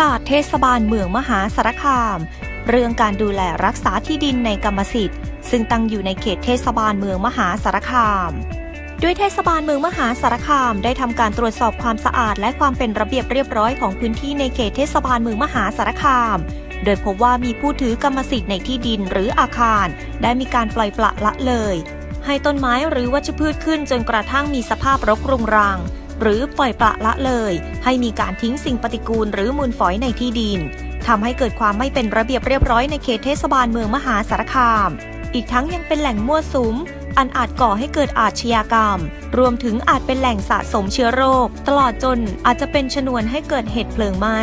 กาศเทศบาลเมืองมหาสารคาม เรื่องการดูแลรักษาที่ดินในกรรมสิทธิ์ ซึ่งตั้งอยู่ในเขตเทศบาลเมืองมหาสารคามด้วยเทศบาลเมืองมหาสารคามได้ทำการตรวจสอบความสะอาดและความเป็นระเบียบเรียบร้อยของพื้นที่ในเขตเทศบาลเมืองมหาสารคาม โดยพบว่ามีผู้ถือกรรมสิทธิ์ในที่ดินหรืออาคาร ได้มีการปล่อยปละละเลย ให้ต้นไม้หรือวัชพืชขึ้นจนกระทั่งมีสภาพรกรุงรัง หรือปล่อยปละละเลย ให้มีการทิ้งสิ่งปฏิกูลหรือมูลฝอยในที่ดินทำให้เกิดความไม่เป็นระเบียบเรียบร้อยในเขตเทศบาลเมืองมหาสารคาม อีกทั้งยังเป็นแหล่งมั่วสุม อันอาจก่อให้เกิดอาชญากรรม รวมถึงอาจเป็นแหล่งสะสมเชื้อโรค ตลอดจนอาจจะเป็นชนวนให้เกิดเหตุเพลิงไหม้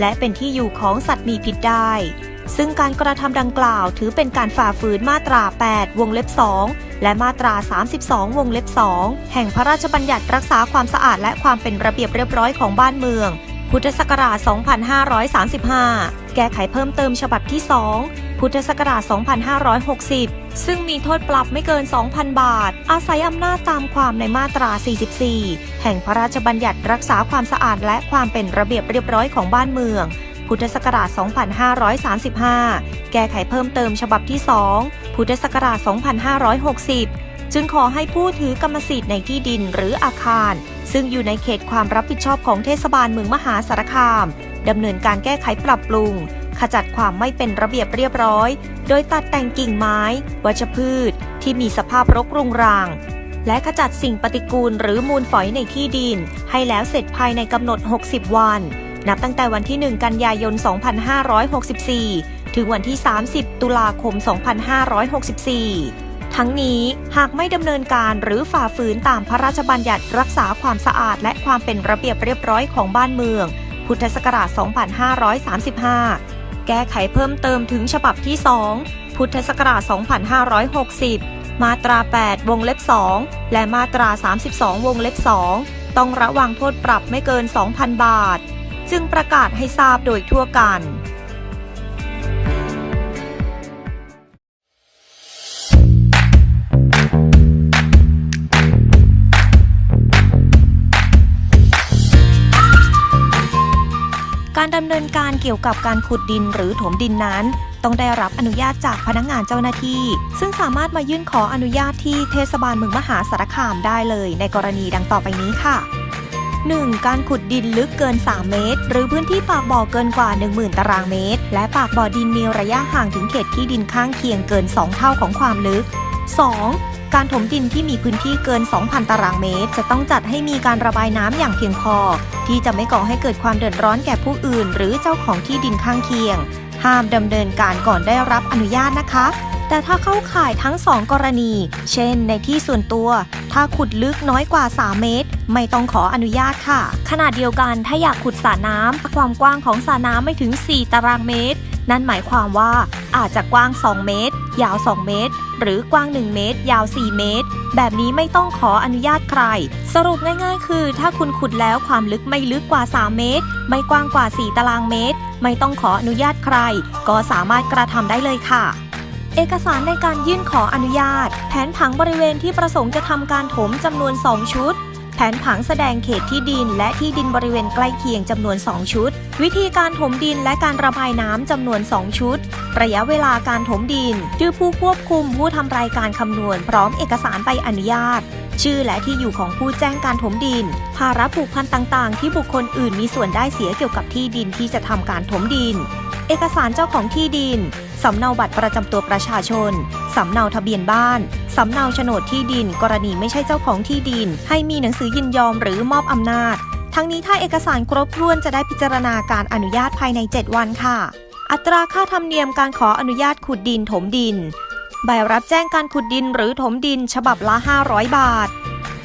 และเป็นที่อยู่ของสัตว์มีพิษได้ ซึ่งการกระทำดังกล่าวถือเป็นการฝ่าฝืนมาตรา 8 วงเล็บ 2 และมาตรา 32 วงเล็บ 2 แห่งพระราชบัญญัติรักษาความสะอาดและความเป็นระเบียบเรียบร้อยของบ้านเมือง พุทธศักราช 2535 แก้ไขเพิ่มเติมฉบับที่ 2 พุทธศักราช 2560 ซึ่งมีโทษปรับไม่เกิน 2,000 บาท อาศัยอำนาจตามความในมาตรา 44 แห่งพระราชบัญญัติรักษาความสะอาดและความเป็นระเบียบเรียบร้อยของบ้านเมือง พุทธศักราช 2535 แก้ไขเพิ่มเติมฉบับที่ 2 พุทธศักราช 2560 จึงขอให้ผู้ถือกรรมสิทธิ์ในที่ดินหรืออาคาร ซึ่งอยู่ในเขตความรับผิดชอบของเทศบาลเมืองมหาสารคามดำเนินการแก้ไขปรับปรุง ขจัดความไม่เป็นระเบียบเรียบร้อย โดยตัดแต่งกิ่งไม้ วัชพืช ที่มีสภาพรกรุงรังและขจัดสิ่งปฏิกูลหรือมูลฝอยในที่ดิน ให้แล้วเสร็จภายในกำหนด 60 วัน นับตั้งแต่วันที่ 1 กันยายน 2564 ถึงวันที่ 30 ตุลาคม 2564 ทั้งนี้หากไม่ดำเนินการหรือฝ่าฝืนตามพระราชบัญญัติรักษาความสะอาดและความเป็นระเบียบเรียบร้อยของบ้านเมือง พุทธศักราช 2535 แก้ไขเพิ่มเติมถึงฉบับที่ 2 พุทธศักราช 2560มาตรา 8 วงเล็บ 2 และมาตรา 32 วงเล็บ 2 ต้องระวังโทษปรับไม่เกิน 2,000 บาท จึงประกาศให้ทราบโดยทั่วกันการดำเนินการเกี่ยวกับการขุดดินหรือถมดินนั้น ต้องได้รับอนุญาตจากพนักงานเจ้าหน้าที่ ซึ่งสามารถมายื่นขออนุญาตที่เทศบาลเมืองมหาสารคามได้เลยในกรณีดังต่อไปนี้ค่ะ 1. การขุดดินลึกเกิน 3 เมตร หรือพื้นที่ปากบ่อเกินกว่า 10,000 ตารางเมตร และปากบ่อดินมีระยะห่างถึงเขตที่ดินข้างเคียงเกิน 2 เท่าของความลึก 2. การถมดินที่มีพื้นที่เกิน 2,000 ตารางเมตร จะต้องจัดให้มีการระบายน้ำอย่างเพียงพอ ที่จะไม่ก่อให้เกิดความเดือดร้อนแก่ผู้อื่น หรือเจ้าของที่ดินข้างเคียง ห้ามดำเนินการก่อนได้รับอนุญาตนะคะ แต่ถ้าเข้าข่ายทั้ง 2 กรณี เช่น ในที่ส่วนตัว ถ้าขุดลึกน้อยกว่า 3 เมตร ไม่ต้องขออนุญาตค่ะ ขนาดเดียวกันถ้าอยากขุดสระน้ำความกว้างของสระน้ำไม่ถึง 4 ตารางเมตร นั่นหมายความว่าอาจจะกว้าง 2 เมตร ยาว 2 เมตร หรือกว้าง 1 เมตร ยาว 4 เมตร แบบนี้ไม่ต้องขออนุญาตใคร สรุปง่ายๆ คือ ถ้าคุณขุดแล้วความลึกไม่ลึกกว่า 3 เมตร ไม่กว้างกว่า 4 ตารางเมตร ไม่ต้องขออนุญาตใคร ก็สามารถกระทำได้เลยค่ะ เอกสารในการยื่นขออนุญาต แผนผังบริเวณที่ประสงค์จะทำการถมจำนวน 2 ชุด แผนผังแสดงเขตที่ดิน และที่ดินบริเวณใกล้เคียงจำนวน 2 ชุด วิธีการถมดินและการระบายน้ำจำนวน 2 ชุด ระยะเวลาการถมดินชื่อผู้ควบคุมผู้ทำรายการคำนวณ พร้อมเอกสารใบอนุญาต ชื่อและที่อยู่ของผู้แจ้งการถมดิน ภาระผูกพันต่างๆ ที่บุคคลอื่นมีส่วนได้เสียเกี่ยวกับที่ดินที่จะทำการถมดิน เอกสารเจ้าของที่ดิน สำเนาบัตรประจำตัวประชาชน สำเนาทะเบียนบ้าน สำเนาโฉนดที่ดิน กรณีไม่ใช่เจ้าของที่ดิน ให้มีหนังสือยินยอมหรือมอบอำนาจ ทั้งนี้ถ้าเอกสารครบถ้วนจะได้พิจารณาการอนุญาตภายใน 7 วันค่ะ อัตราค่าธรรมเนียมการขออนุญาตขุดดินถมดิน ใบรับแจ้งการขุดดินหรือถมดิน ฉบับละ 500 บาท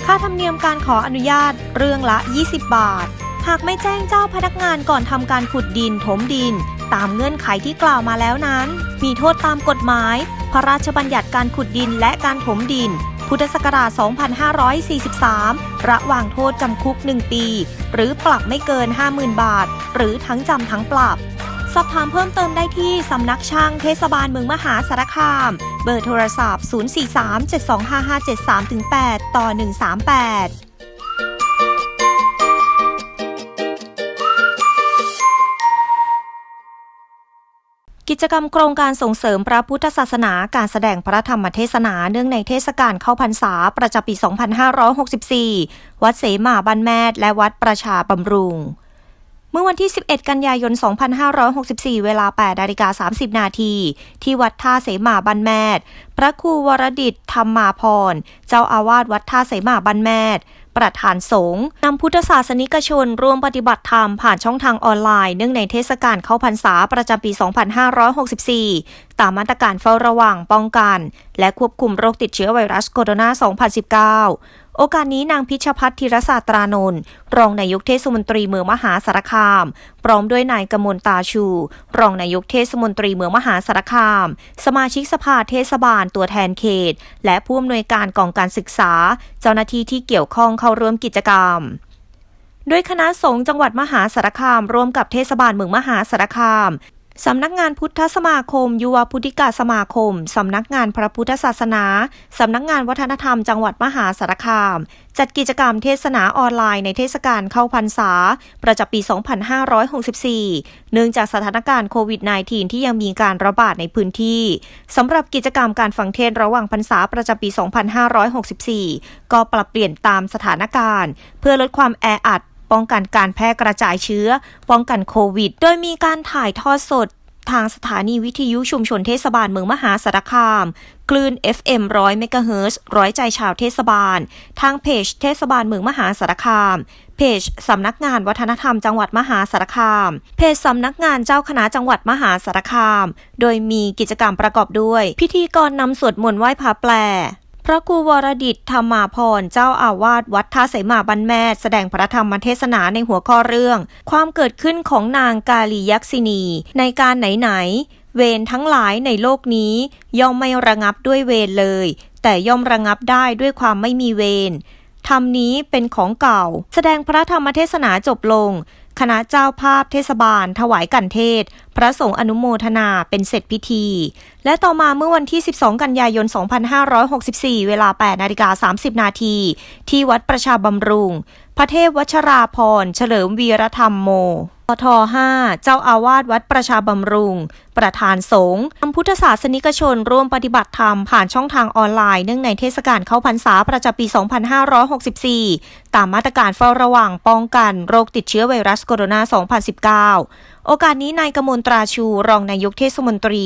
ค่าธรรมเนียมการขออนุญาตเรื่องละ 20 บาท หากไม่แจ้งเจ้าพนักงานก่อนทำการขุดดินถมดิน ตามเงื่อนไขที่กล่าวมาแล้วนั้น มีโทษตามกฎหมาย พระราชบัญญัติการขุดดินและการถมดิน พุทธศักราช 2543 ระหว่างโทษจำคุก 1 ปี หรือปรับไม่เกิน 50,000 บาท หรือทั้งจำทั้งปรับ สอบถามเพิ่มเติมได้ที่สำนักช่างเทศบาลเมืองมหาสารคาม เบอร์โทรศัพท์ 043-725-573-8 ต่อ 138 กิจกรรมโครงการส่งเสริมพระพุทธศาสนาการแสดงพระธรรมเทศนาเนื่องในเทศกาลเข้าพรรษาประจำปี 2564 วัดเสมาบันแมดและวัดประชาบำรุงเมื่อวันที่ 11 กันยายน 2564 เวลา 8นาฬิกา30 นาที ที่วัดท่าเสมาบันแมดพระครูวรดิตธรรมาพร เจ้าอาวาสวัดท่าเสมาบันแมด ประธานสงฆ์นำพุทธศาสนิกชนร่วมปฏิบัติธรรมผ่านช่องทางออนไลน์เนื่องในเทศกาลเข้าพรรษาประจำปี 2564ตามมาตรการเฝ้าระวังป้องกัน และควบคุมโรคติดเชื้อไวรัสโคโรนา 2019โอกาสนี้นางพิชพัฒน์ธีรศาสตรานนท์รองนายกเทศมนตรีเมืองมหาสารคาม พร้อมด้วยนายกมลตาชู รองนายกเทศมนตรีเมืองมหาสารคาม สมาชิกสภาเทศบาลตัวแทนเขต และผู้อำนวยการกองการศึกษา เจ้าหน้าที่ที่เกี่ยวข้องเข้าร่วมกิจกรรมโดยคณะสงฆ์จังหวัดมหาสารคาม ร่วมกับเทศบาลเมืองมหาสารคาม สำนักงานพุทธสมาคม ยุวพุทธิกาสมาคม สำนักงานพระพุทธศาสนา สำนักงานวัฒนธรรมจังหวัดมหาสารคาม จัดกิจกรรมเทศนาออนไลน์ในเทศกาลเข้าพรรษา ประจำปี 2564 เนื่องจากสถานการณ์โควิด -19 ที่ยังมีการระบาดในพื้นที่ สำหรับกิจกรรมการฟังเทศระหว่างพรรษาประจำปี 2564 ก็ปรับเปลี่ยนตามสถานการณ์ เพื่อลดความแออัด ป้องกันการแพร่กระจายเชื้อ ป้องกันโควิด โดยมีการถ่ายทอดสดทางสถานีวิทยุชุมชนเทศบาลเมืองมหาสารคาม คลื่น FM 100เมกะเฮิรตซ์ร้อยใจชาวเทศบาล ทางเพจเทศบาลเมืองมหาสารคาม เพจสำนักงานวัฒนธรรมจังหวัดมหาสารคาม เพจสำนักงานเจ้าคณะจังหวัดมหาสารคาม โดยมีกิจกรรมประกอบด้วย พิธีกรนำสวดมนต์ไหว้พระแปล พระครูวรดิตธรรมาพรเจ้าอาวาสวัดท่าเสมาบันแมดแสดงพระธรรมเทศนาในหัวข้อเรื่อง ความเกิดขึ้นของนางกาลียักษินี ในการไหนๆเวรทั้งหลายในโลกนี้ ย่อมไม่ระงับด้วยเวรเลย แต่ย่อมระงับได้ด้วยความไม่มีเวรธรรมนี้เป็นของเก่า แสดงพระธรรมเทศนาจบลง คณะเจ้าภาพเทศบาล ถวายกันเทศ พระสงฆ์อนุโมทนาเป็นเสร็จพิธี และต่อมาเมื่อวันที่ 12 กันยายน 2564 เวลา 8 นาฬิกา 30 นาที ที่วัดประชาบำรุง พระเทพวัชราพร เฉลิมวีรธรรมโม ปท5เจ้าอาวาสวัดประชาบำรุง ประธานสงฆ์นำพุทธศาสนิกชนร่วมปฏิบัติธรรมผ่านช่องทางออนไลน์เนื่องในเทศกาลเข้าพรรษาประจำปี 2564 ตามมาตรการเฝ้าระวังป้องกันโรคติดเชื้อไวรัสโคโรนา 2019 โอกาสนี้นายกมลตราชู รองนายกเทศมนตรี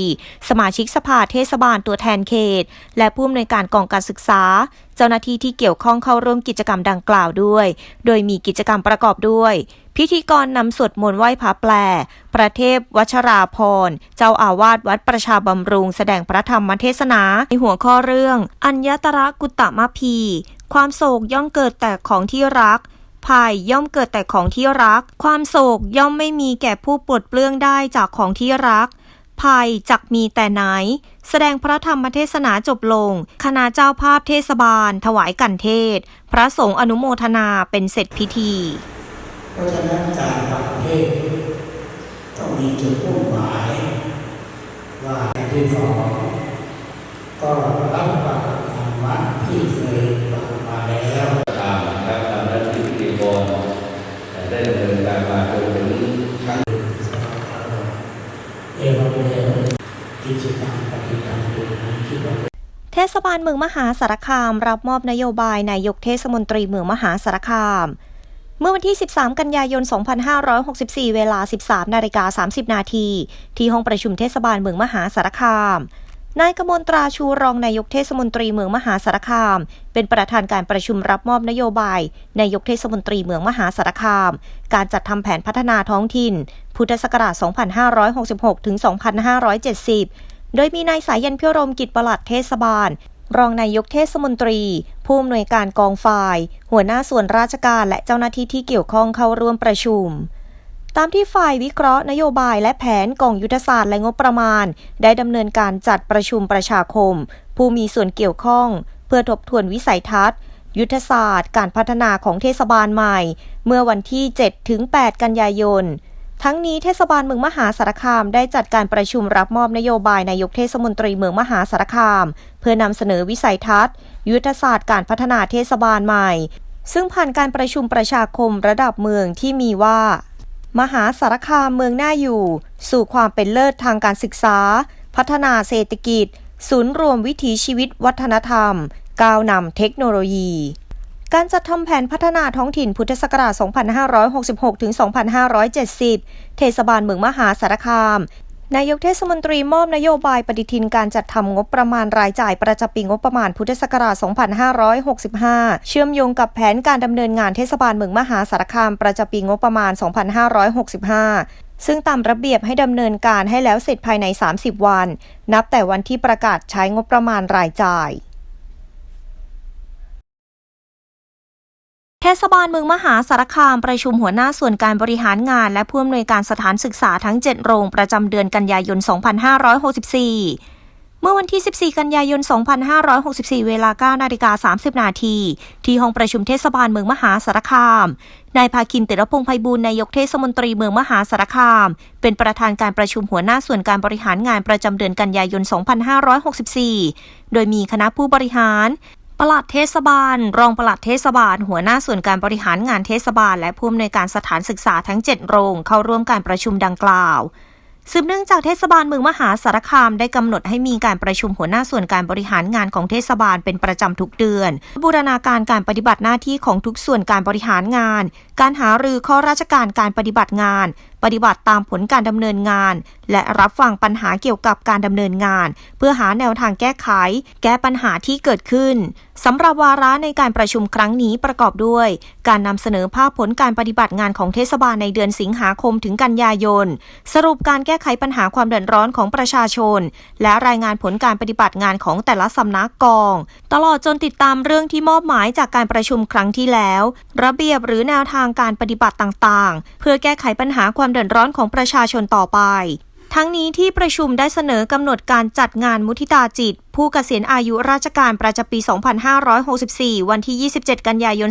สมาชิกสภาเทศบาลตัวแทนเขต และผู้อำนวยการกองการศึกษา เจ้าหน้าที่ที่เกี่ยวข้องเข้าร่วมกิจกรรมดังกล่าวด้วย โดยมีกิจกรรมประกอบด้วย พิธีกรนำสวดมนต์ไหว้พระแปล ประเทพวัชราพร เจ้าอาวาสวัดประชาบำรุง แสดงพระธรรมเทศนาในหัวข้อเรื่อง อัญญตระกุตตมพี ความโศกย่อมเกิดแต่ของที่รัก ภัยย่อมเกิดแต่ของที่รัก ความโศกย่อมไม่มีแก่ผู้ปลดเปลื้องได้จากของที่รัก ภัยจักมีแต่ไหน แสดงพระธรรมเทศนาจบลง คณะเจ้าภาพเทศบาล ถวายกันเทศ พระสงฆ์อนุโมทนาเป็นเสร็จพิธีเพราะฉะนั้นการฟังเทศต้องมีจุดมุ่งหมายว่าอันที่สองก็รับฟังธรรมะที่เคยฟังมาแล้ว ตามนะครับตามหน้าที่พิธีกรได้ดำเนินการมาจนถึงขั้น เอวาเวกิจกรรมปฏิกรรมดูนั้นคิดว่า เทศบาลเมืองมหาสารคาม รับมอบนโยบายนายกเทศมนตรีเมืองมหาสารคาม เมื่อวันที่ 13 กันยายน 2564 เวลา 13 นาฬิกา 30 นาที ที่ห้องประชุมเทศบาลเมืองมหาสารคาม นายกมลตราชูรองนายกเทศมนตรีเมืองมหาสารคาม เป็นประธานการประชุมรับมอบนโยบายนายกเทศมนตรีเมืองมหาสารคาม การจัดทำแผนพัฒนาท้องถิ่น พุทธศักราช 2566 ถึง 2570 โดยมีนายสายันพิรมกิจประหลัดเทศบาล รองนายกเทศมนตรี ผู้อำนวยการกองฝ่าย หัวหน้าส่วนราชการและเจ้าหน้าที่ที่เกี่ยวข้องเข้าร่วมประชุม ตามที่ฝ่ายวิเคราะห์นโยบายและแผนกองยุทธศาสตร์และงบประมาณ ได้ดำเนินการจัดประชุมประชาคม ผู้มีส่วนเกี่ยวข้อง เพื่อทบทวนวิสัยทัศน์ยุทธศาสตร์ การพัฒนาของเทศบาลใหม่ เมื่อวันที่ 7 ถึง 8 กันยายน ทั้งนี้เทศบาลเมืองมหาสารคามได้จัดการประชุมรับมอบนโยบายนายกเทศมนตรีเมืองมหาสารคาม เพื่อนำเสนอวิสัยทัศน์ ยุทธศาสตร์การพัฒนาเทศบาลใหม่ ซึ่งผ่านการประชุมประชาคมระดับเมืองที่มีว่า มหาสารคามเมืองน่าอยู่ สู่ความเป็นเลิศทางการศึกษา พัฒนาเศรษฐกิจ ศูนย์รวมวิถีชีวิตวัฒนธรรม ก้าวนำเทคโนโลยี การจัดทำแผนพัฒนาท้องถิ่นพุทธศักราช 2566 ถึง 2570 เทศบาลเมืองมหาสารคาม นายกเทศมนตรีมอบนโยบายปฏิทินการจัดทำงบประมาณรายจ่ายประจำปีงบประมาณพุทธศักราช 2565 เชื่อมโยงกับแผนการดำเนินงานเทศบาลเมืองมหาสารคามประจำปีงบประมาณ 2565ซึ่งตามระเบียบให้ดำเนินการให้แล้วเสร็จภายใน 30 วัน นับแต่วันที่ประกาศใช้งบประมาณรายจ่าย เทศบาลเมืองมหาสารคามประชุมหัวหน้าส่วนการบริหารงาน และผู้อำนวยการสถานศึกษาทั้ง 7 โรงประจำเดือนกันยายน 2564 เมื่อวันที่ 14 กันยายน 2564 เวลา 9 นาฬิกา 30 นาที ที่ห้องประชุมเทศบาลเมืองมหาสารคาม นายภาคินเตรพงษ์ไพบูลนายกเทศมนตรีเมืองมหาสารคาม เป็นประธานการประชุมหัวหน้าส่วนการบริหารงานประจำเดือนกันยายน 2564 โดยมีคณะผู้บริหาร ปลัดเทศบาล รองปลัดเทศบาล หัวหน้าส่วนการบริหารงานเทศบาล และผู้อำนวยการสถานศึกษาทั้ง 7 โรง เข้าร่วมการประชุมดังกล่าวสืบเนื่องจากเทศบาลเมืองมหาสารคามได้กำหนดให้มีการประชุมหัวหน้าส่วนการบริหารงานของเทศบาลเป็นประจำทุกเดือน บูรณาการการปฏิบัติหน้าที่ของทุกส่วนการบริหารงาน การหารือข้อราชการการปฏิบัติงาน ปฏิบัติตามผลการดำเนินงาน และรับฟังปัญหาเกี่ยวกับการดำเนินงาน เพื่อหาแนวทางแก้ไข แก้ปัญหาที่เกิดขึ้นสำหรับวาระในการประชุมครั้งนี้ประกอบด้วย การนำเสนอภาพผลการปฏิบัติงานของเทศบาลในเดือนสิงหาคมถึงกันยายน สรุปการแก้ไขปัญหาความเดือดร้อนของประชาชน และรายงานผลการปฏิบัติงานของแต่ละสำนักกอง ตลอดจนติดตามเรื่องที่มอบหมายจากการประชุมครั้งที่แล้ว ระเบียบหรือแนวทางการปฏิบัติต่างๆ เพื่อแก้ไขปัญหาความเดือดร้อนของประชาชนต่อไปทั้งนี้ที่ประชุมได้เสนอกำหนดการจัดงานมุทิตาจิต ผู้เกษียณอายุราชการประจำปี 2564 วันที่ 27 กันยายน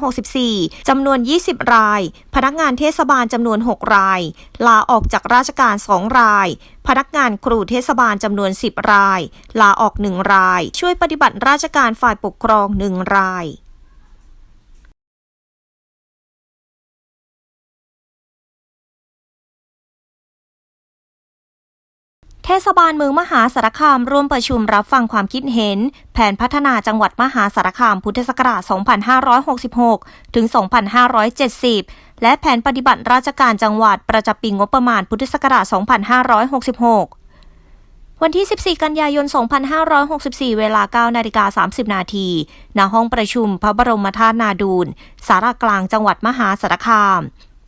2564 จำนวน 20 ราย พนักงานเทศบาลจำนวน 6 ราย ลาออกจากราชการ 2 ราย พนักงานครูเทศบาลจำนวน 10 ราย ลาออก 1 ราย ช่วยปฏิบัติราชการฝ่ายปกครอง 1 ราย เทศบาลเมืองมหาสารคามร่วมประชุมรับฟังความคิดเห็น แผนพัฒนาจังหวัดมหาสารคามพุทธศักราช 2566 ถึง 2570 และแผนปฏิบัติราชการจังหวัดประจำปีงบประมาณพุทธศักราช 2566วันที่ 14 กันยายน 2564 เวลา 9 นาฬิกา 30 นาทีณห้องประชุมพระบรมธาตุนาดูลสารากลางจังหวัดมหาสารคาม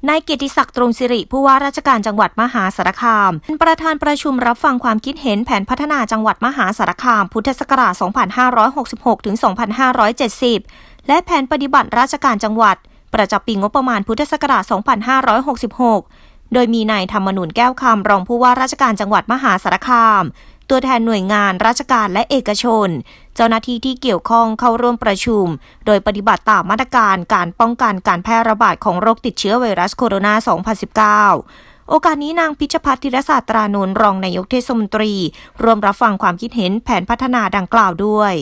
นายเกียรติศักดิ์ตรงสิริผู้ว่าราชการจังหวัดมหาสารคามเป็นประธานประชุมรับฟังความคิดเห็นแผนพัฒนาจังหวัดมหาสารคาม พุทธศักราช 2566 ถึง 2570 และแผนปฏิบัติราชการจังหวัด ประจำปีงบประมาณพุทธศักราช 2566 โดยมีนายธรรมนุนแก้วคำรองผู้ว่าราชการจังหวัดมหาสารคาม ตัวแทนหน่วยงานราชการและเอกชน เจ้าหน้าที่ที่เกี่ยวข้องเข้าร่วมประชุม โดยปฏิบัติตามมาตรการการป้องกันการแพร่ระบาดของโรคติดเชื้อไวรัสโคโรนา 2019โอกาสนี้นางพิชพัฒน์ธิรศาสตรานนท์รองนายกเทศมนตรีร่วมรับฟังความคิดเห็นแผนพัฒนาดังกล่าวด้วย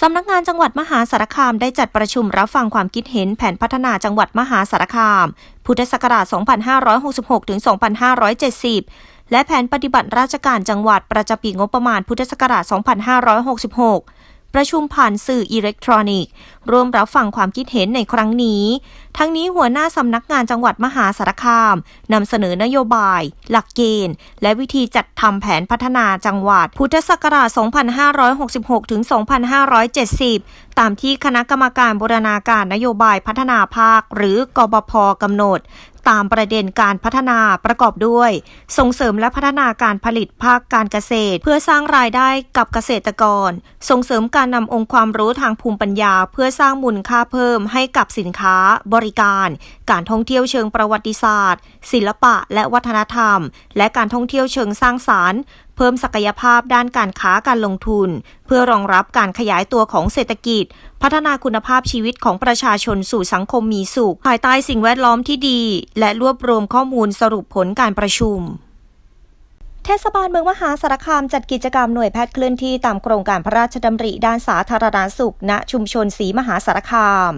สำนักงานจังหวัดมหาสารคามได้จัดประชุมรับฟังความคิดเห็นแผนพัฒนาจังหวัดมหาสารคาม พุทธศักราช 2566 ถึง 2570 และแผนปฏิบัติราชการจังหวัดประจำปีงบประมาณพุทธศักราช 2566 ประชุมผ่านสื่ออิเล็กทรอนิกส์ ร่วมรับฟังความคิดเห็นในครั้งนี้ ทั้งนี้หัวหน้าสำนักงานจังหวัดมหาสารคามนำเสนอนโยบาย หลักเกณฑ์ และวิธีจัดทำแผนพัฒนาจังหวัด พุทธศักราช 2566 ถึง 2570 ตามที่คณะกรรมการบูรณาการนโยบายพัฒนาภาค หรือกบพกำหนดตามประเด็นการพัฒนาประกอบด้วย ส่งเสริมและพัฒนาการผลิตภาคการเกษตร เพื่อสร้างรายได้กับเกษตรกร ส่งเสริมการนำองค์ความรู้ทางภูมิปัญญา เพื่อสร้างมูลค่าเพิ่มให้กับสินค้า บริการ การท่องเที่ยวเชิงประวัติศาสตร์ ศิลปะและวัฒนธรรม และการท่องเที่ยวเชิงสร้างสารรค์ เพิ่มศักยภาพด้านการค้าการลงทุน เพื่อรองรับการขยายตัวของเศรษฐกิจ พัฒนาคุณภาพชีวิตของประชาชนสู่สังคมมีสุขภายใต้สิ่งแวดล้อมที่ดี และรวบรวมข้อมูลสรุปผลการประชุม เทศบาลเมืองมหาสารคามจัดกิจกรรมหน่วยแพทย์เคลื่อนที่ตามโครงการพระราชดำริด้านสาธารณสุข ณ ชุมชนศรีมหาสารคาม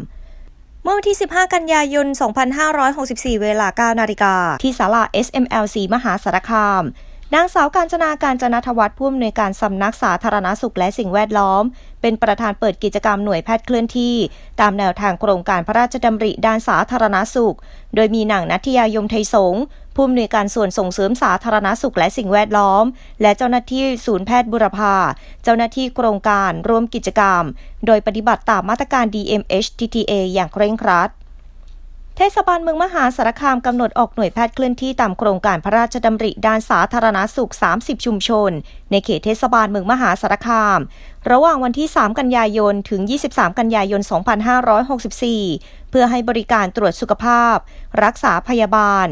เมื่อวันที่ 15 กันยายน 2564 เวลา 9 นาฬิกา ที่ศาลา SMLC มหาสารคาม นางสาวการจนาการจนทวัฒน์ผู้อำนวยการสำนักสาธารณสุขและสิ่งแวดล้อม เป็นประธานเปิดกิจกรรมหน่วยแพทย์เคลื่อนที่ ตามแนวทางโครงการพระราชดำริด้านสาธารณสุข โดยมีนางนัทยายมไทยสงฆ์ผู้อำนวยการส่วนส่งเสริมสาธารณสุขและสิ่งแวดล้อม และเจ้าหน้าที่ศูนย์แพทย์บุรพาเจ้าหน้าที่โครงการร่วมกิจกรรม โดยปฏิบัติตามมาตรการ DMHTTA อย่างเคร่งครัด เทศบาลเมืองมหาสารคามกำหนดออกหน่วยแพทย์เคลื่อนที่ตามโครงการพระราชดำริด้านสาธารณสุข 30 ชุมชน ในเขตเทศบาลเมืองมหาสารคาม ระหว่างวันที่ 3 กันยายน ถึง 23 กันยายน 2564 เพื่อให้บริการตรวจสุขภาพ รักษาพยาบาล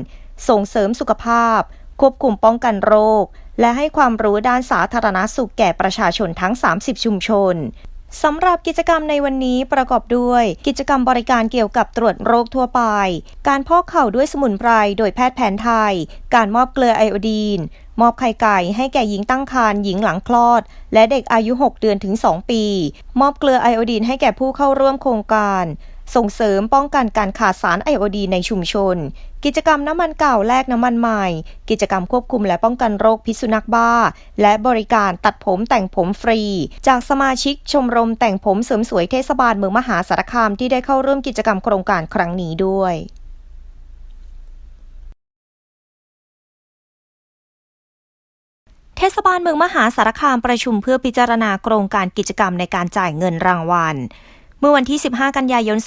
ส่งเสริมสุขภาพ ควบคุมป้องกันโรค และให้ความรู้ด้านสาธารณสุขแก่ประชาชนทั้ง 30 ชุมชน สำหรับกิจกรรมในวันนี้ประกอบด้วย กิจกรรมบริการเกี่ยวกับตรวจโรคทั่วไป การพอกเข่าด้วยสมุนไพรโดยแพทย์แผนไทย การมอบเกลือไอโอดีน มอบไข่ไก่ให้แก่หญิงตั้งครรภ์หญิงหลังคลอด และเด็กอายุ 6 เดือนถึง 2 ปี มอบเกลือไอโอดีนให้แก่ผู้เข้าร่วมโครงการ ส่งเสริมป้องกันการขาดสารไอโอดีในชุมชน กิจกรรมน้ำมันเก่าแลกน้ำมันใหม่ กิจกรรมควบคุมและป้องกันโรคพิษสุนัขบ้า และบริการตัดผมแต่งผมฟรี จากสมาชิกชมรมแต่งผมเสริมสวยเทศบาลเมืองมหาสารคามที่ได้เข้าร่วมกิจกรรมโครงการครั้งนี้ด้วยเทศบาลเมืองมหาสารคามประชุมเพื่อพิจารณาโครงการกิจกรรมในการจ่ายเงินรางวัล มื่อวันที่ 15 กันยายน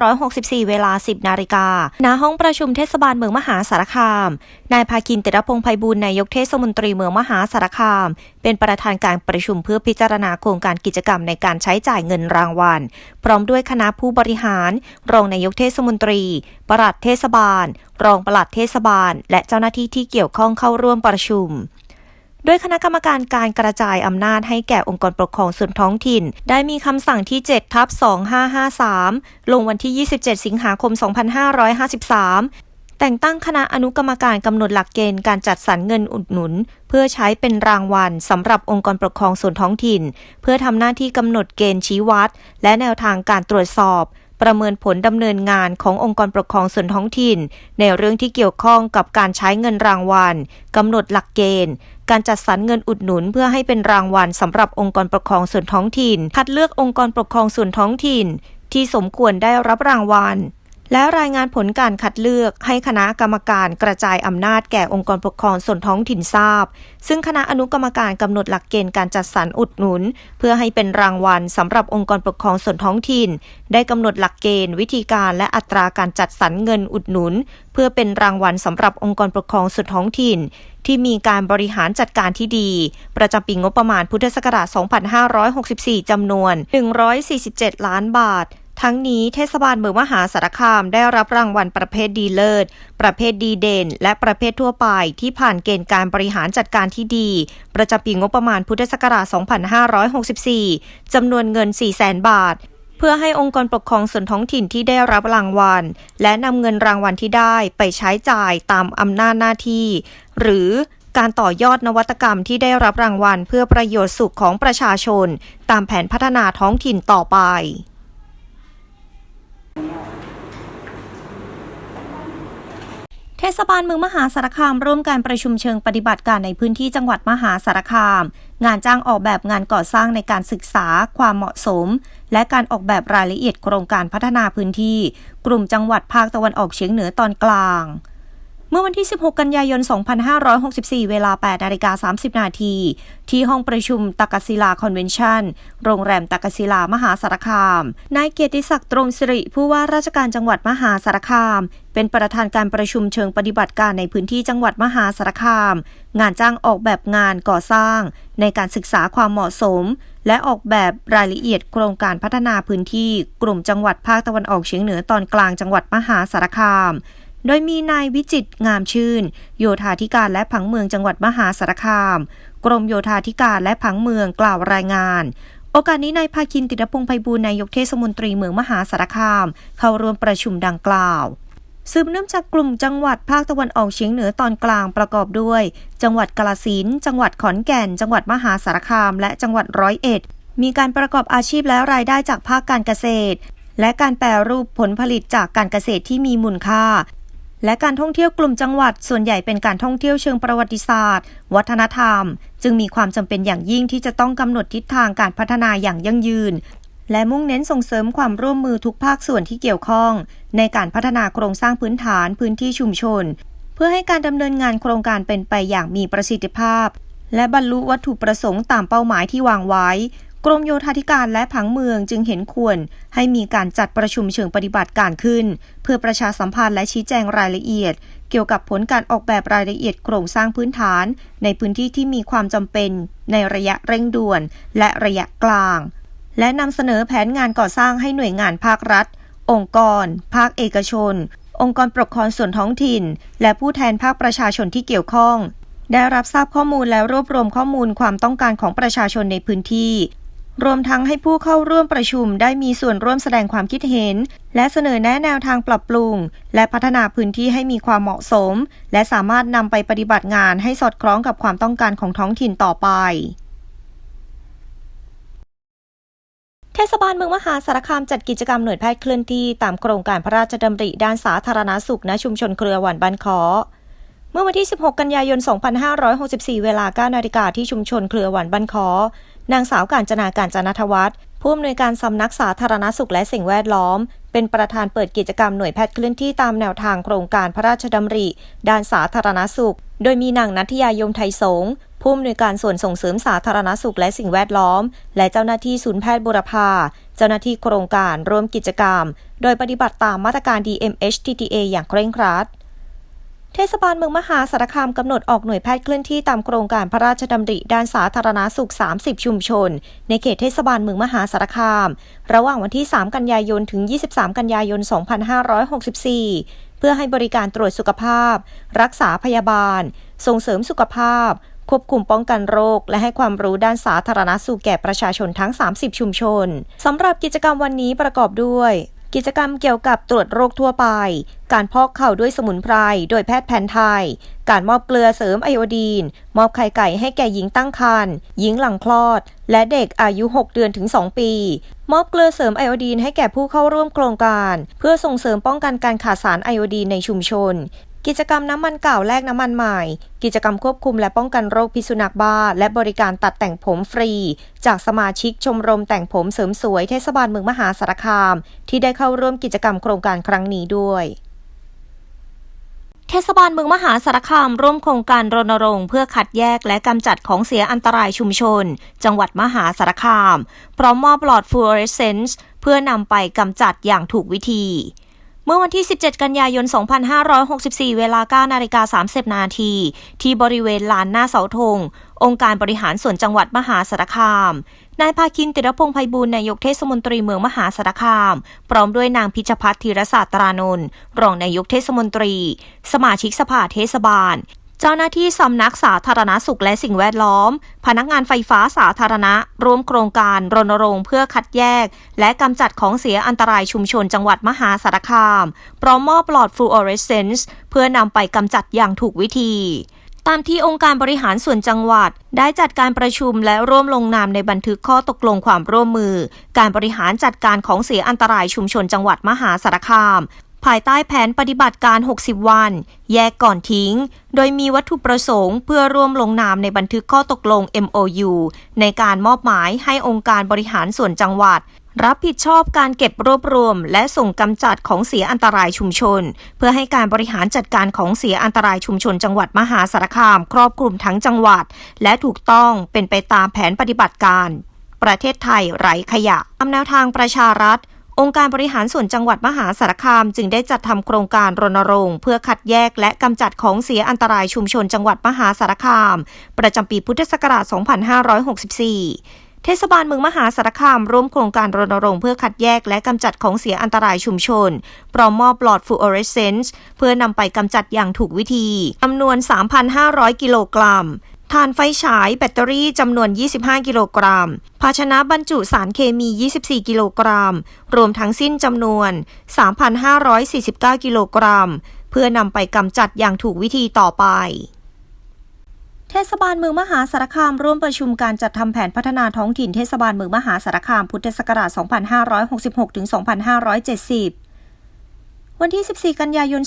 2564 เวลา 10 นาฬิกา ณ ห้องประชุมเทศบาลเมืองมหาสารคาม นายภาคินเติรพงษ์ไพบูลย์นายกเทศมนตรีเมืองมหาสารคาม เป็นประธานการประชุมเพื่อพิจารณาโครงการกิจกรรมในการใช้จ่ายเงินรางวัล พร้อมด้วยคณะผู้บริหาร รองนายกเทศมนตรี ปลัดเทศบาล รองปลัดเทศบาล และเจ้าหน้าที่ที่เกี่ยวข้องเข้าร่วมประชุม โดยคณะกรรมการการกระจายอำนาจให้แก่องค์กรปกครองส่วนท้องถิ่น ได้มีคำสั่งที่ 7 ทับ 2553 ลงวันที่ 27 สิงหาคม 2553แต่งตั้งคณะอนุกรรมการกำหนดหลักเกณฑ์การจัดสรรเงินอุดหนุน เพื่อใช้เป็นรางวัลสำหรับองค์กรปกครองส่วนท้องถิ่น เพื่อทำหน้าที่กำหนดเกณฑ์ชี้วัด และแนวทางการตรวจสอบ ประเมินผลดำเนินงานขององค์กรปกครองส่วนท้องถิ่น ในเรื่องที่เกี่ยวข้องกับการใช้เงินรางวัลกำหนดหลักเกณฑ์ การจัดสรรเงินอุดหนุนเพื่อให้เป็นรางวัลสำหรับองค์กรปกครองส่วนท้องถิ่น คัดเลือกองค์กรปกครองส่วนท้องถิ่น ที่สมควรได้รับรางวัล และรายงานผลการคัดเลือกให้คณะกรรมการกระจายอำนาจแก่องค์กรปกครองส่วนท้องถิ่นทราบ ซึ่งคณะอนุกรรมการกำหนดหลักเกณฑ์การจัดสรรอุดหนุน เพื่อให้เป็นรางวัลสำหรับองค์กรปกครองส่วนท้องถิ่น ได้กำหนดหลักเกณฑ์ วิธีการและอัตราการจัดสรรเงินอุดหนุน เพื่อเป็นรางวัลสำหรับองค์กรปกครองส่วนท้องถิ่นที่มีการบริหารจัดการที่ดี ประจำปีงบประมาณพุทธศักราช 2564 จำนวน 147 ล้านบาท ทั้งนี้เทศบาลเมืองมหาสารคามได้รับรางวัลประเภทดีเลิศ ประเภทดีเด่น และประเภททั่วไปที่ผ่านเกณฑ์การบริหารจัดการที่ดี ประจำปีงบประมาณพุทธศักราช 2564 จำนวนเงิน 400,000บาทเพื่อให้องค์กรปกครองส่วนท้องถิ่นที่ได้รับรางวัล และนำเงินรางวัลที่ได้ไปใช้จ่ายตามอำนาจหน้าที่ หรือการต่อยอดนวัตกรรมที่ได้รับรางวัล เพื่อประโยชน์สุขของประชาชน ตามแผนพัฒนาท้องถิ่นต่อไป เทศบาลเมืองมหาสารคาม ร่วมการประชุมเชิงปฏิบัติการในพื้นที่จังหวัดมหาสารคาม งานจ้างออกแบบงานก่อสร้างในการศึกษา ความเหมาะสม และการออกแบบรายละเอียดโครงการพัฒนาพื้นที่ กลุ่มจังหวัดภาคตะวันออกเฉียงเหนือตอนกลาง เมื่อวันที่ 16 กันยายน 2564 เวลา 8 นาฬิกา 30 นาที ที่ห้องประชุมตักศิลาคอนเวนชั่น โรงแรมตักกศิลามหาสารคาม นายเกียรติศักดิ์ตรงสิริ ผู้ว่าราชการจังหวัดมหาสารคาม เป็นประธานการประชุมเชิงปฏิบัติการในพื้นที่จังหวัดมหาสารคาม งานจ้างออกแบบงานก่อสร้าง ในการศึกษาความเหมาะสม และออกแบบรายละเอียดโครงการพัฒนาพื้นที่ กลุ่มจังหวัดภาคตะวันออกเฉียงเหนือตอนกลางจังหวัดมหาสารคาม โดยมีนายวิจิตงามชื่น โยธาธิการและผังเมืองจังหวัดมหาสารคาม กรมโยธาธิการและผังเมืองกล่าวรายงาน โอกาสนี้นายภาคินติรพงษ์ไพบูลนายกเทศมนตรีเมืองมหาสารคาม เข้าร่วมประชุมดังกล่าวสืบเนื่องจากกลุ่มจังหวัดภาคตะวันออกเฉียงเหนือตอนกลางประกอบด้วย จังหวัดกาฬสินจังหวัดขอนแก่น จังหวัดมหาสารคาม และจังหวัดร้อยเอ็ด มีการประกอบอาชีพและรายได้จากภาคการเกษตร และการแปรรูปผลผลิตจากการเกษตรที่มีมูลค่า และการท่องเที่ยวกลุ่มจังหวัด ส่วนใหญ่เป็นการท่องเที่ยวเชิงประวัติศาสตร์ วัฒนธรรม จึงมีความจำเป็นอย่างยิ่งที่จะต้องกำหนดทิศทางการพัฒนาอย่างยั่งยืน และมุ่งเน้นส่งเสริมความร่วมมือทุกภาคส่วนที่เกี่ยวข้อง ในการพัฒนาโครงสร้างพื้นฐานพื้นที่ชุมชน เพื่อให้การดำเนินงานโครงการเป็นไปอย่างมีประสิทธิภาพ และบรรลุวัตถุประสงค์ตามเป้าหมายที่วางไว้ กรมโยธาธิการและผังเมืองจึงเห็นควรให้มีการจัดประชุมเชิงปฏิบัติการขึ้น เพื่อประชาสัมพันธ์และชี้แจงรายละเอียด เกี่ยวกับผลการออกแบบรายละเอียดโครงสร้างพื้นฐาน ในพื้นที่ที่มีความจำเป็น ในระยะเร่งด่วน และระยะกลาง และนำเสนอแผนงานก่อสร้างให้หน่วยงานภาครัฐ องค์กร ภาคเอกชน องค์กรปกครองส่วนท้องถิ่น และผู้แทนภาคประชาชนที่เกี่ยวข้อง ได้รับทราบข้อมูลและรวบรวมข้อมูลความต้องการของประชาชนในพื้นที่ รวมทั้งให้ผู้เข้าร่วมประชุมได้มีส่วนร่วมแสดงความคิดเห็น และเสนอแนะแนวทางปรับปรุง และพัฒนาพื้นที่ให้มีความเหมาะสม และสามารถนำไปปฏิบัติงานให้สอดคล้องกับความต้องการของท้องถิ่นต่อไปเทศบาลเมืองมหาสารคามจัดกิจกรรมหน่วยแพทย์เคลื่อนที่ตามโครงการพระราชดำริด้านสาธารณสุขณชุมชนเครือหวานบ้านขอเมื่อวันที่ 16 กันยายน 2564 เวลา 9 นาฬิกาที่ชุมชนเครือหวานบ้านขอ นางสาวการจนาการจนทวัฒน์ผู้อำนวยการสำนักสาธารณสุขและสิ่งแวดล้อม เป็นประธานเปิดกิจกรรมหน่วยแพทย์เคลื่อนที่ตามแนวทางโครงการพระราชดำริ ด้านสาธารณสุข โดยมีนางนัทยายมไทยสงผู้อำนวยการส่วนส่งเสริมสาธารณสุขและสิ่งแวดล้อม และเจ้าหน้าที่ศูนย์แพทย์บุรพาเจ้าหน้าที่โครงการร่วมกิจกรรม โดยปฏิบัติตามมาตรการ DMHTTA อย่างเคร่งครัด ทศบาลเมืองมหาสารคามกำหนดออกหน่วยแพทย์เคลื่อนที่ตามโครงการพระราชดำริด้านสาธารณสุข 30 ชุมชน ในเขตเทศบาลเมืองมหาสารคาม ระหว่างวันที่ 3 กันยายนถึง 23 กันยายน 2564 เพื่อให้บริการตรวจสุขภาพ รักษาพยาบาล ส่งเสริมสุขภาพ ควบคุมป้องกันโรค และให้ความรู้ด้านสาธารณสุขแก่ประชาชนทั้ง 30 ชุมชนสำหรับกิจกรรมวันนี้ประกอบด้วย กิจกรรมเกี่ยวกับตรวจโรคทั่วไป การพอกเข่าด้วยสมุนไพร โดยแพทย์แผนไทย การมอบเกลือเสริมไอโอดีน มอบไข่ไก่ให้แก่หญิงตั้งครรภ์ หญิงหลังคลอด และเด็กอายุ 6 เดือนถึง 2 ปี มอบเกลือเสริมไอโอดีนให้แก่ผู้เข้าร่วมโครงการ เพื่อส่งเสริมป้องกันการขาดสารไอโอดีนในชุมชน กิจกรรมน้ำมันเก่าแลกน้ำมันใหม่ กิจกรรมควบคุมและป้องกันโรคพิษสุนัขบ้า และบริการตัดแต่งผมฟรี จากสมาชิกชมรมแต่งผมเสริมสวยเทศบาลเมืองมหาสารคาม ที่ได้เข้าร่วมกิจกรรมโครงการครั้งนี้ด้วยเทศบาลเมืองมหาสารคามร่วมโครงการรณรงค์เพื่อคัดแยกและกำจัดของเสียอันตรายชุมชน จังหวัดมหาสารคาม พร้อมมอบหลอดฟลูออเรสเซนซ์เพื่อนำไปกำจัดอย่างถูกวิธี มื่อวันที่ 17 กันยายน 2564 เวลา9นาฬิกา30 นาที ที่บริเวณลานหน้าเสาธง องค์การบริหารส่วนจังหวัดมหาสารคาม นายภาคินติรพงษ์ไพบูลนายกเทศมนตรีเมืองมหาสารคาม พร้อมด้วยนางพิชพัฒน์ธีรศาสตรานนท์รองนายกเทศมนตรี สมาชิกสภาเทศบาล เจ้าหน้าที่สำนักสาธารณสุขและสิ่งแวดล้อม พนักงานไฟฟ้าสาธารณะ ร่วมโครงการรณรงค์เพื่อคัดแยก และกำจัดของเสียอันตรายชุมชนจังหวัดมหาสารคามพร้อมมอบหลอดฟลูออเรสเซนซ์เพื่อนำไปกำจัดอย่างถูกวิธีตามที่องค์การบริหารส่วนจังหวัด ได้จัดการประชุมและร่วมลงนามในบันทึกข้อตกลงความร่วมมือ การบริหารจัดการของเสียอันตรายชุมชนจังหวัดมหาสารคาม ภายใต้แผนปฏิบัติการ 60 วัน แยกก่อนทิ้ง โดยมีวัตถุประสงค์ เพื่อร่วมลงนามในบันทึกข้อตกลง MOU ในการมอบหมายให้องค์การบริหารส่วนจังหวัด รับผิดชอบการเก็บรวบรวม และส่งกำจัดของเสียอันตรายชุมชน เพื่อให้การบริหารจัดการของเสียอันตรายชุมชนจังหวัดมหาสารคาม ครอบคลุมทั้งจังหวัด และถูกต้องเป็นไปตามแผนปฏิบัติการ ประเทศไทยไร้ขยะตามแนวทางประชารัฐ องค์การบริหารส่วนจังหวัดมหาสารคาม จึงได้จัดทำโครงการรณรงค์ เพื่อคัดแยกและกำจัดของเสียอันตรายชุมชนจังหวัดมหาสารคาม ประจำปีพุทธศักราช 2564เทศบาลเมืองมหาสารคามร่วมโครงการรณรงค์เพื่อคัดแยกและกำจัดของเสียอันตรายชุมชน พร้อมมอบหลอดฟลูออเรสเซนซ์เพื่อนำไปกำจัดอย่างถูกวิธีจำนวน 3,500 กิโลกรัม ถ่านไฟฉายแบตเตอรี่จำนวน 25 กิโลกรัม ภาชนะบรรจุสารเคมี 24 กิโลกรัม รวมทั้งสิ้นจำนวน 3,549 กิโลกรัม เพื่อนำไปกำจัดอย่างถูกวิธีต่อไปเทศบาลเมืองมหาสารคามร่วมประชุมการจัดทำแผนพัฒนาท้องถิ่นเทศบาลเมืองมหาสารคามพุทธศักราช 2566ถึง2570 วันที่ 14 กันยายน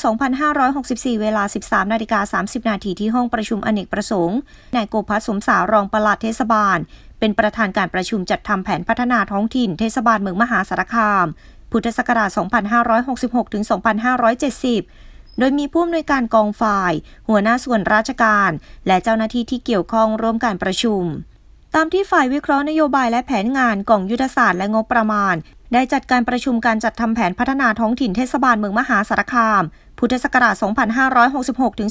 2564 เวลา 13 นาฬิกา 30 นาทีที่ห้องประชุมอเนกประสงค์ นายโกภัสสมสารองปลัดเทศบาล เป็นประธานการประชุมจัดทำแผนพัฒนาท้องถิ่นเทศบาลเมืองมหาสารคาม พุทธศักราช 2566 ถึง 2570โดยมีผู้อำนวยการกองฝ่าย หัวหน้าส่วนราชการ และเจ้าหน้าที่ที่เกี่ยวข้องร่วมการประชุม ตามที่ฝ่ายวิเคราะห์นโยบายและแผนงานกองยุทธศาสตร์และงบประมาณ ได้จัดการประชุมการจัดทำแผนพัฒนาท้องถิ่นเทศบาลเมืองมหาสารคาม พุทธศักราช 2566 ถึง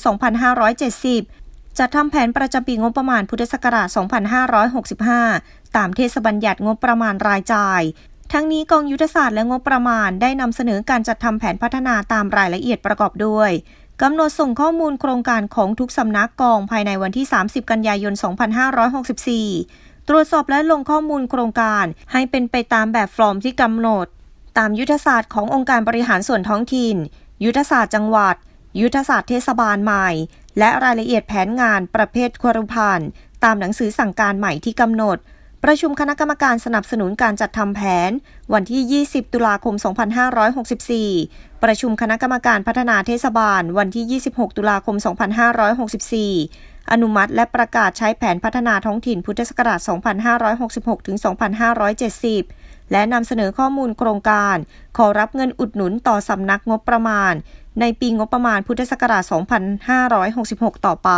2570 จัดทำแผนประจำปีงบประมาณพุทธศักราช 2565 ตามเทศบัญญัติงบประมาณรายจ่าย ทั้งนี้กองยุทธศาสตร์และงบประมาณได้นำเสนอการจัดทำแผนพัฒนาตามรายละเอียดประกอบด้วยกำหนดส่งข้อมูลโครงการของทุกสำนักกองภายในวันที่ 30 กันยายน 2564 ตรวจสอบและลงข้อมูลโครงการ ให้เป็นไปตามแบบฟอร์มที่กำหนด ตามยุทธศาสตร์ขององค์การบริหารส่วนท้องถิ่น ยุทธศาสตร์จังหวัด ยุทธศาสตร์เทศบาลใหม่ และรายละเอียดแผนงานประเภทครุพันธ์ตามหนังสือสั่งการใหม่ที่กำหนด ประชุมคณะกรรมการสนับสนุนการจัดทำแผน วันที่ 20 ตุลาคม 2564 ประชุมคณะกรรมการพัฒนาเทศบาล วันที่ 26 ตุลาคม 2564 อนุมัติและประกาศใช้แผนพัฒนาท้องถิ่นพุทธศักราช 2566 ถึง 2570 และนำเสนอข้อมูลโครงการ ขอรับเงินอุดหนุนต่อสำนักงบประมาณ ในปีงบประมาณพุทธศักราช 2566 ต่อไป